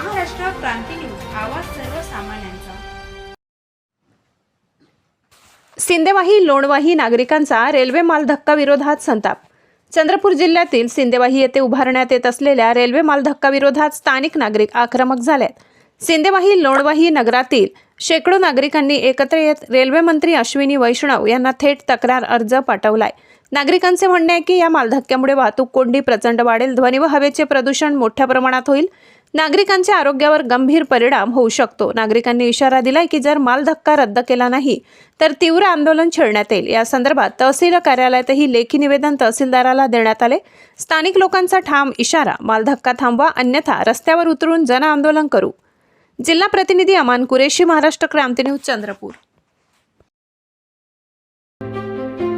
क्रांती news आवाज सर्वसामान्यांचा. सिंदेवाही लोणवाही नागरिकांचा रेल्वे मालधक्का विरोधात संताप. चंद्रपूर जिल्ह्यातील सिंदेवाही येथे उभारण्यात येत असलेल्या रेल्वे मालधक्का विरोधात स्थानिक नागरिक आक्रमक झालेत. सिंदेवाही लोणवाही नगरातील शेकडो नागरिकांनी एकत्र येत रेल्वेमंत्री अश्विनी वैष्णव यांना थेट तक्रार अर्ज पाठवलाय. नागरिकांचे म्हणणे आहे की या मालधक्क्यामुळे वाहतूक कोंडी प्रचंड वाढेल ध्वनी व हवेचे प्रदूषण मोठ्या प्रमाणात होईल. नागरिकांच्या आरोग्यावर गंभीर परिणाम होऊ शकतो. नागरिकांनी इशारा दिलाय की जर मालधक्का रद्द केला नाही तर तीव्र आंदोलन छेडण्यात येईल. या संदर्भात तहसील कार्यालयातही लेखी निवेदन तहसीलदाराला देण्यात आले. स्थानिक लोकांचा ठाम इशारा मालधक्का थांबवा अन्यथा रस्त्यावर उतरून जनआंदोलन करू. जिल्हा प्रतिनिधी अमान कुरेशी महाराष्ट्र क्रांती न्यूज चंद्रपूर.